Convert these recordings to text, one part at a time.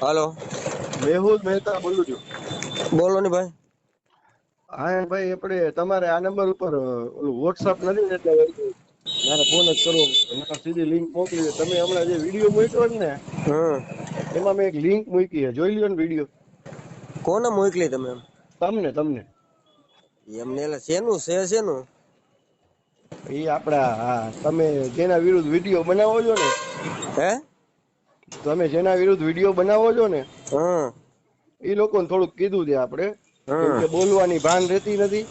હાલો. મેહુલ મહેતા બોલું છું. બોલો ને ભાઈ. હા ભાઈ આપણે તમારે આ નંબર ઉપર ઓલું વોટ્સઅપ નથી ને એટલે મારે ફોન જ કરવો મારે સીધી લિંક મોકલી તમે હમણાં જે વીડિયો મૂક્યો ને એમાં મેં એક લિંક મૂકી છે. જોઈ લ્યો ને વીડિયો કોને મોકલી તમે તમને તમને. એમને એટલે શેનું? છે શેનું? એ આપણા હા તમે જેના વિરુદ્ધ વીડિયો બનાવો છો ને હે? તમે જેના વિરુદ્ધ વીડિયો બનાવો છો ને એ લોકોને થોડુંક કીધું છે આપણે. બોલવાની ભાન રહેતી નથી.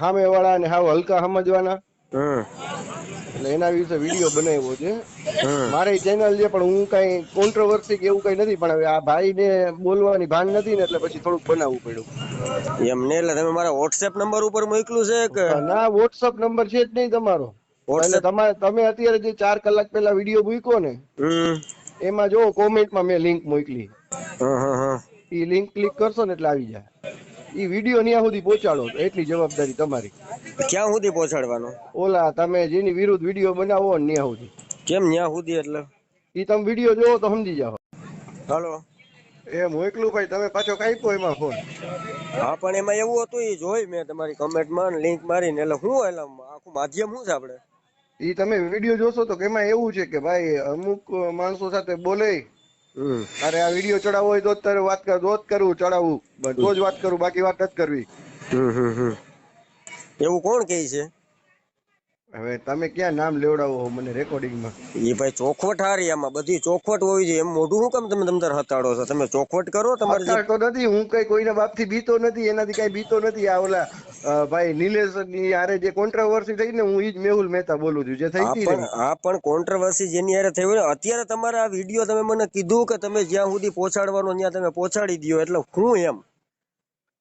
સામે વાળા ને હાવ હલકા સમજવાના. એટલે એના વિશે વીડિયો બનાવ્યો છે. મારે ચેનલ છે પણ હું કઈ કોન્ટ્રોવર્સી કે એવું કઈ નથી પણ હવે આ ભાઈ ને બોલવાની ભાન નથી ને એટલે પછી થોડુંક બનાવવું પડ્યું. એમને એટલે તમે મારા વોટ્સએપ નંબર ઉપર મોકલું છે કે? ના વોટ્સઅપ નંબર છે જ નહીં તમારો. એટલે તમારે તમે અત્યારે જે ચાર કલાક પહેલા વીડિયો મૂક્યો ને એમાં જો કોમેન્ટમાં મેં લિંક મોકલી. એ લિંક ક્લિક કરશો ને એટલે આવી જાય. એ વીડિયો ત્યાં સુધી પહોંચાડો એટલી જવાબદારી તમારી. ક્યાં સુધી પહોંચાડવાનો? ઓલા તમે જેની વિરુદ્ધ વીડિયો બનાવો ને ત્યાં સુધી. કેમ ન્યા સુધી એટલે? એ તમે વીડિયો જોવો તો સમજી જાઓ. હાલો. એ મોકલું ભાઈ તમે પાછો કાપ્યો એમાં ફોન હા પણ એમાં એવું હતું એ જોઈ મેં તમારી કમેન્ટમાં લિંક મારીને એટલે હું એટલે આખું માધ્યમ શું છે આપણે? ઈ તમે વીડિયો જોશો તો કે એમાં એવું છે કે ભાઈ અમુક માણસો સાથે બોલે અરે આ વીડિયો ચડાવવો હોય તો જ તારે વાત કર તો જ કરવું ચડાવવું તો જ વાત કરું બાકી વાત જ કરવી. એવું કોણ કહે છે? હવે તમે ક્યાં નામ લેવડાવો હો મને રેકોર્ડિંગમાં એ ભાઈ ચોખવટ હારી આમાં. બધી ચોખવટ હોવી જોઈએ. એમ મોઢું હું કેમ તમે તમતર હતાડો છો? તમે ચોખવટ કરો તમારે હતાડતો નથી. હું કઈ કોઈના બાપથી બીતો નથી એનાથી કઈ બીતો નથી. આ ઓલા ભાઈ નિલેશની જે કોન્ટ્રાવર્સી થઈ ને હું ઈ જ મેહુલ મહેતા બોલું છું. જે થઈ હતી આ પણ કોન્ટ્રાવર્સી જેની હારે થઈ હોય અત્યારે તમારા આ વીડિયો તમે મને કીધું કે તમે જ્યાં સુધી પહોંચાડવાનો ત્યાં તમે પહોંચાડી દો એટલે હું એમ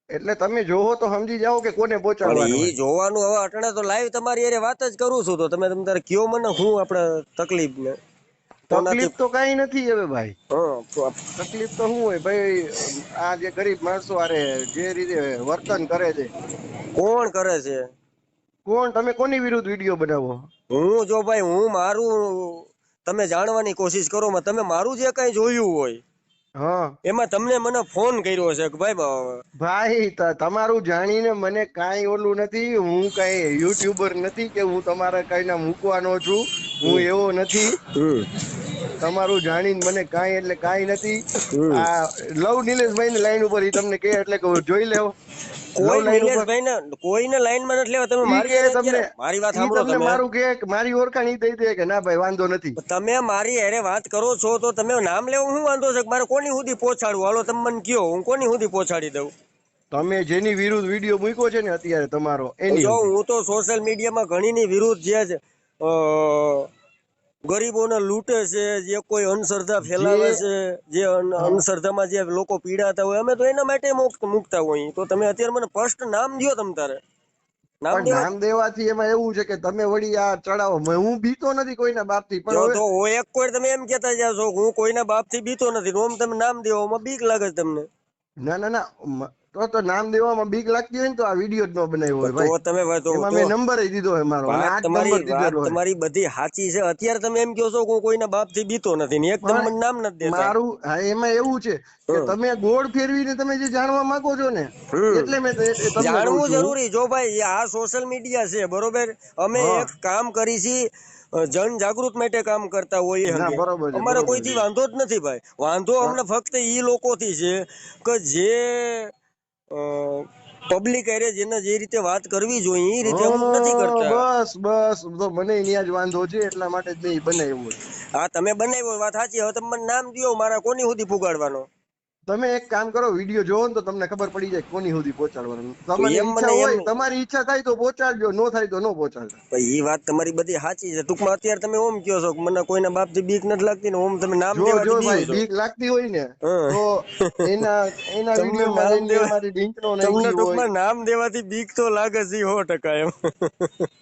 એટલે તમે જોવો તો સમજી જાઓ કે કોને પહોંચાડવાનું એ જોવાનું હવે અટણે તો લાઈવ તમારી અરે વાત જ કરું છું તો તમે તમારે કયો મને હું આપણે તકલીફ ને તકલીફ તો કઈ નથી હવે ભાઈ. તકલીફ તો શું હોય ભાઈ આ જે ગરીબ માણસો આરે જે રીતે વર્તન કરે છે. કોણ કરે છે? કોણ? તમે કોની વિરુદ્ધ વીડિયો બનાવો? હું જો ભાઈ હું મારું તમે જાણવાની કોશિશ કરો તમે મારું જે કઈ જોયું હોય એમાં તમને મને ફોન કર્યો છે કે ભાઈ ભાઈ તમારું જાણીને મને કાંઈ ઓલું નથી. હું કાંઈ યુટ્યુબર નથી કે હું તમારે કઈ ના મૂકવાનો છું. હું એવો નથી. તમારું જાણીને મને કાંઈ એટલે કાંઈ નથી. આ લવ નિલેશભાઈ ની લાઈન ઉપર તમને કે એટલે કે જોઈ લેવો. કોઈ લવ લાઈન ઉપર નિલેશભાઈ ને કોઈને લાઈન નથી લેવા. તમે મારી તમને મારી વાત સાંભળો તમે. મારું કે મારી ઓળખાણ ઈ દઈ દે કે ના ભાઈ વાંધો નથી. તમે મારી હેરે વાત કરો છો તો તમે નામ લેવું હું વાંધો છે કે મારે કોની સુધી પહોંચાડવું? હાલો તમે મને કયો હું કોની સુધી પહોંચાડી દઉં? તમે જેની વિરુદ્ધ વીડિયો મૂક્યો છે ને અત્યારે તમારો એની જો હું તો સોશિયલ મીડિયામાં ઘણીની વિરુદ્ધ જે છે, ગરીબોને લૂંટે છે જે કોઈ અંધશ્રદ્ધા ફેલાવે છે જે અંધશ્રદ્ધામાં જે લોકો પીડાતા હોય અમે તો એના માટે મુકતા હોય તો તમે અત્યારે મને ફર્સ્ટ નામ દ્યો તમ તારે. નામ પણ દેવા નામ દેવાથી એમાં એવું છે કે તમે વળી આ ચડાવો. હું બીતો નથી કોઈના બાપથી પણ તો એક કોઈ તમે એમ કેતા જાવ છો હું કોઈના બાપથી બીતો નથી. ઓમ તમે નામ દેવામાં બીક લાગે છે તમને. ના ના ના. તો તો નામ દેવામાં બીક લાગતી હોય ને તો આ વીડિયો જ ન બનાવ્યો હોય ભાઈ. તમે તો- મેં નંબર દીધો હોય મારો તમારી તમારી બધી સાચી છે. અત્યારે તમે એમ કહો છો કે કોઈના કોઈના બાપથી બીતો નથી ને એક તમને નામ નથી દેતા. મારું હા એમાં એવું છે કે તમે ગોળ ફેરવીને તમે જે જાણવા માંગો છો ને એટલે મેં જાણવું જરૂરી જો ભાઈ આ સોશિયલ મીડિયા છે બરોબર? અમે એક કામ કરી છી જન જાગૃત માટે કામ કરતા હોઈએ અમારે કોઈથી વાંધો જ નથી ભાઈ. વાંધો અમને ફક્ત ઈ લોકોથી છે કે જે પબ્લિક એરે જેને જે રીતે વાત કરવી જોઈએ એ રીતે અમુક નથી કરતો. બસ બસ. તો મને ત્યાં જ વાંધો છે એટલા માટે જ નહીં બનાવ્યું. હા તમે બનાવ્યો વાત સાચી. હવે તમે મને નામ દ્યો મારા કોની સુધી પુગાડવાનો તમે એક કામ કરો વીડિયો જોવો ને તો તમને ખબર પડી જાય કોની સુધી પહોંચાડવાનું. તમારી ઈચ્છા હોય તમારી ઈચ્છા થાય તો પહોંચાડજો નો થાય તો નો પહોંચાડજો. ભાઈ એ વાત તમારી બધી સાચી છે. ટૂંકમાં અત્યારે તમે ઓમ કહો છો મને કોઈના બાપથી બીક નથી લાગતી ને ઓમ તમે નામ જો જો દેવાથી ભાઈ બીક લાગતી હોય ને તો એના એના વીડિયો માં નામ જઈને દેવા- મારી તમને ટૂંકમાં નામ દેવાથી બીક તો લાગે છે સો ટકા એમ.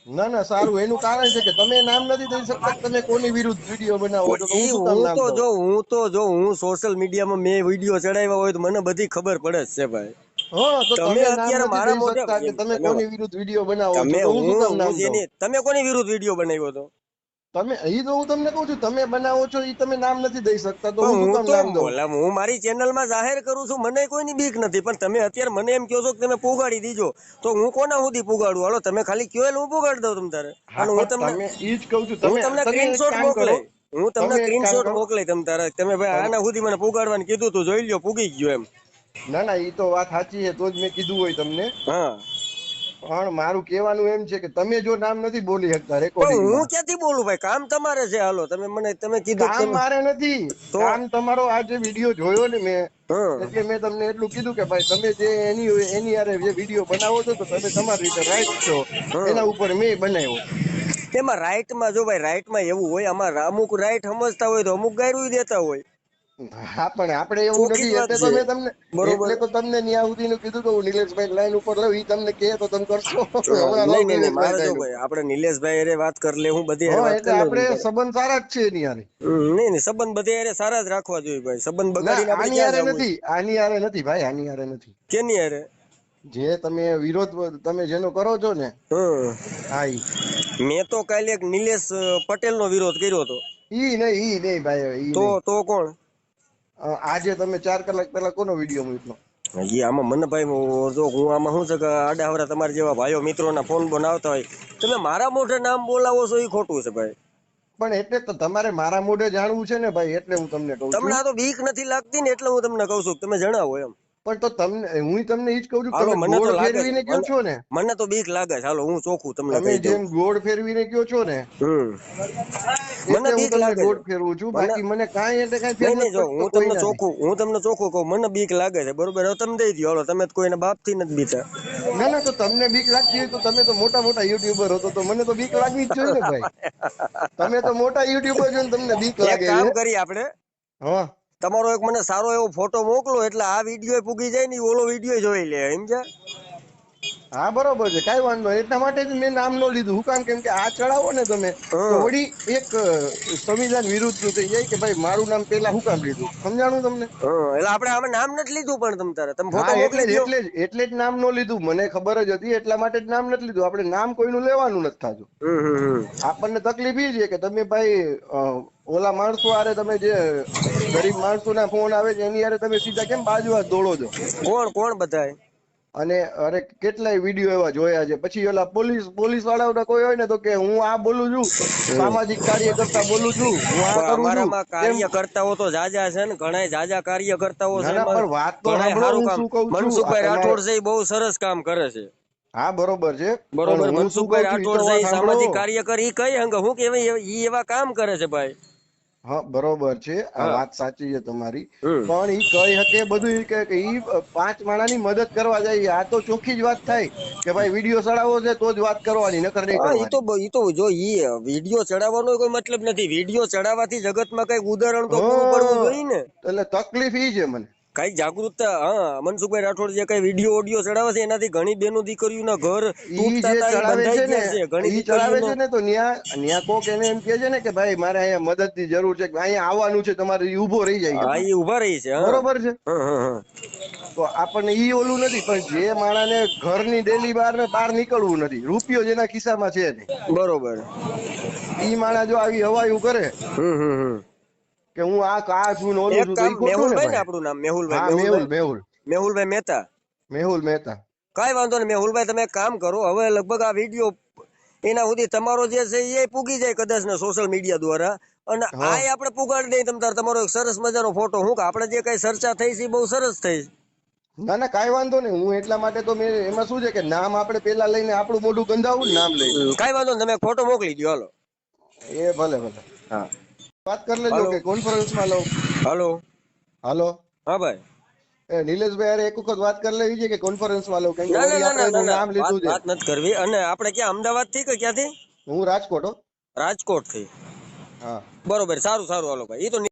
ના ના સારું. એનું કારણ છે કે તમે નામ નથી દઈ શકતા તમે કોની વિરુદ્ધ વીડિયો બનાવો છો? તો હું તો? જો હું તો જો હું સોશિયલ મીડિયામાં મેં વીડિયો ચડાવ્યા હોય તો મને બધી ખબર પડે જ છે ભાઈ. તમે તમે અત્યારે મારા મોઢે- તમે તમે- કોની વિરુદ્ધ વીડિયો બનાવો તમે હું તમે કોની વિરુદ્ધ વીડિયો બનાવ્યો હતો? તમે ઈ તો હું તમને કહું છું તમે બનાવો છો એ તમે નામ નથી દઈ શકતા તો હું નામ દઉં? હું મારી ચેનલમાં જાહેર કરું છું મને કોઈની બીક નથી પણ તમે અત્યારે મને એમ કહો છો કે તમે પુગાડી દીજો તો હું કોના સુધી પુગાડું? હાલો તમે ખાલી કયો હું પુગાડી દઉં તમ તારે? અને હું તમને એ જ કહું છું તમે તમને સ્ક્રીનશોટ મોકલે હું તમને સ્ક્રીનશોટ મોકલી તમ તારે. તમે ભાઈ આના સુધી મને પુગાડવાનું કીધું તું જોઈ લ્યો પુગી ગયો એમ. ના ના એ તો વાત સાચી છે તો જ મેં કીધું હોય તમને. હા. પણ મારું કહેવાનું એમ છે કે તમે જો નામ નથી બોલી શકતા રેકોર્ડિંગ હું ક્યાંથી બોલું ભાઈ? કામ તમારે છે હાલો તમે મને તમે કીધું કામ મારે નથી? કામ તમારો આ જે વીડિયો જોયો ને મેં એટલે મેં તમને એટલું કીધું કે ભાઈ તમે જે એની એની હારે જે વીડિયો બનાવો છો તો તમે તમારી રીતે રાઈટ છો એના ઉપર મેં બનાવ્યો. એમાં રાઈટમાં જો ભાઈ રાઈટમાં એવું હોય આમાં અમુક રાઈટ સમજતા હોય તો અમુક ગાયરું દેતા હોય. હા પણ આપણે એવું નથી. એટલે તો મેં તમને બરોબર. એટલે તો તમને ન્યા સુધીનું કીધું તો હું નિલેશભાઈ લાઈન ઉપર લઉં ઈ તમને કહે તો તમે કરશો. નહીં નહીં મારે જો ભાઈ આપણે નિલેશભાઈ અરે વાત કરી લે હું બધી એટલે આપણે સંબંધ સારા જ છે એની હારે. નહીં નહીં સંબંધ બધે અરે સારા જ રાખવા જોઈએ ભાઈ. સંબંધ બગાડીને આપણે આની યારે નથી આની હારે નથી ભાઈ આની હારે નથી. કેની હારે? જે તમે વિરોધ તમે જેનો કરો છો ને હા મેં તો કાલે એક નિલેશ પટેલ નો વિરોધ કર્યો હતો. ઈ નહીં ઈ નહીં ભાઈ તો તો કોણ? આજે તમે ચાર કલાક પહેલા કોનો વીડિયો મૂક્યો? હજી આમાં મને ભાઈ જો હું આમાં શું છે કે આડા હવરા તમારા જેવા ભાઈઓ મિત્રોના ફોન બોન આવતા હોય. તમે મારા મોઢે નામ બોલાવો છો એ ખોટું છે ભાઈ. પણ એટલે તો તમારે મારા મોઢે જાણવું છે ને ભાઈ એટલે હું તમને કહું તમને આ તો બીક નથી લાગતી ને એટલે હું તમને કહું છું તમે જણાવો એમ. પણ તો તમને હું તમને ઈ જ કહું છું તમે ગોળ ફેરવીને કયો છો ને? મને તો બીક લાગે છે. હાલો હું ચોખું તમને તમે જેમ ગોળ ફેરવીને કયો છો ને મને બીક લાગે ગોળ ફેરવું છું. બાકી મને કાંઈ એટલે કાંઈ ફેર નથી હું તમને ચોખું હું તમને ચોખું કહું. મને બીક લાગે છે. બરોબર હવે તમે દઈ દો. હાલો તમે તો કોઈના બાપથી નથી બીતા. ના ના તો તમને બીક લાગતી હોય તો તમે તો મોટા મોટા યુટ્યુબર હતો તો મને તો બીક લાગવી જ જોઈએ ને ભાઈ. તમે તો મોટા યુટ્યુબર છો ને તમને બીક લાગે કામ કરી કરીએ આપણે. હા. તમારો એક મને સારો એવો ફોટો મોકલો એટલે આ વીડિયો પૂગી જાય ને ઓલો વીડિયો જોઈ લે સમજ્યા હા બરોબર છે. કાંઈ વાંધો. એટલા માટે જ મેં નામ નો લીધું. હું કામ કેમ કે આ ચડાવો ને તમે વળી એક સંવિધાન વિરુદ્ધ થઈ જાય કે ભાઈ મારું નામ પેલા હું કામ લીધું? સમજાણું તમને? એટલે આપણે આમાં નામ નથી લીધું પણ તમ તારે. તમે ફોટો મોકલી જ દો એટલે જ એટલે જ નામ નો લીધું. મને ખબર જ હતી એટલા માટે જ નામ નથી લીધું. આપણે નામ કોઈનું લેવાનું નથી થતું. આપણને તકલીફ એ છે કે તમે ભાઈ ઓલા માણસો આરે તમે જે ગરીબ માણસો ના ફોન આવે છે એની આરે તમે સીધા કેમ બાજુ દોડો છો? કોણ કોણ બધાય? અને અરે કેટલાય વીડિયો એવા જોયા છે. પછી ઓલા પોલીસ પોલીસવાળા કોઈ હોય ને તો કે હું આ બોલું છું સામાજિક કાર્ય કરતા બોલું છું હું આ કરું છું? કાર્યકર્તાઓ તો જાજા છે ને ઘણા જાજા કાર્યકર્તાઓ છે પણ વાત તો સારું હું કામ. શું કહું છું. મનસુખભાઈ રાઠોડ છે બહુ સરસ કામ કરે છે. હા બરોબર છે. બરોબર મનસુખભાઈ રાઠોડ છે સામાજિક કાર્ય કાર્યકર ઈ કઈ અંગ હું ઈ એવા કામ કરે છે ભાઈ? હા બરોબર છે. આ વાત સાચી છે તમારી. પણ ઈ કહી શકે બધું કે એ પાંચ માણાની મદદ કરવા જાય આ તો ચોખ્ખી જ વાત થાય કે ભાઈ વીડિયો ચડાવવો છે તો જ વાત કરવાની નકર નહીં એ તો એ તો જો એ વીડિયો ચડાવવાનો કોઈ મતલબ નથી. વીડિયો ચડાવવાથી જગતમાં કઈ ઉદાહરણ તો પૂરું પડવું જોઈએ ને. એટલે તકલીફ એ છે મને. કઈ જાગૃતતા હા મનસુખભાઈ રાઠોડ જે કઈ વીડિયો ઓડિયો ચડાવે છે એનાથી ઘણી બેનો દીકરીઓના ઘર ઘણી ચડાવે છે ને તો ન્યા ન્યા કોક એને એમ કે છે ને કે ભાઈ મારે અહીંયા મદદની જરૂર છે અહીંયા આવવાનું છે તમારે ઊભો રહી જાય. હા એ ઊભા રહી છે બરોબર છે. તો આપણને ઈ ઓલું નથી પણ જે માણાને ઘરની ડેલી બહાર ને બહાર નીકળવું નથી રૂપિયો જેના ખિસ્સામાં છે નહીં. બરોબર. ઈ માણા જો આવી હવાયું કરે હમ હમ હમ. કે હું આ આ છું ઓલું છું તો ઈ ખોટું ને આપણું નામ મેહુલભાઈ મેહુલ મેહુલ. મેહુલભાઈ મહેતા. મેહુલ મહેતા. કાંઈ વાંધો નહીં મેહુલભાઈ તમે કામ કરો હવે લગભગ આ વીડિયો એના સુધી તમારો જે છે એ પૂગી જાય કદાચ ને સોશિયલ મીડિયા દ્વારા. અને આ આપણે પુગાડી દઈએ તમ તાર તમારો એક સરસ મજાનો ફોટો હું કે આપણે જે કઈ ચર્ચા થઈ છે બહુ સરસ થઈ ના ના કાઈ વાંધો નહીં. હું એટલા માટે તો મેં એમાં શું છે કે નામ આપણે પેલા લઈને આપણું મોઢું ગંધાવું નામ લઈ કઈ વાંધો નહીં તમે ફોટો મોકલી દો હાલો. એ ભલે ભલે. હા. વાત કરી લેજો. કે કોન્ફરન્સમાં લઉં. હાલો. હાલો. હા ભાઈ. એ નિલેશભાઈ અરે એક વખત વાત કરી લેવી છે કે કોન્ફરન્સમાં લઉં? કેમ કે આપણે નામ લીધું છે. વાત નથી કરવી. અને આપણે ક્યાં અમદાવાદથી કે ક્યાંથી? હું રાજકોટ હો. રાજકોટથી હા. બરોબર સારું સારું. હાલો ભાઈ. એ તો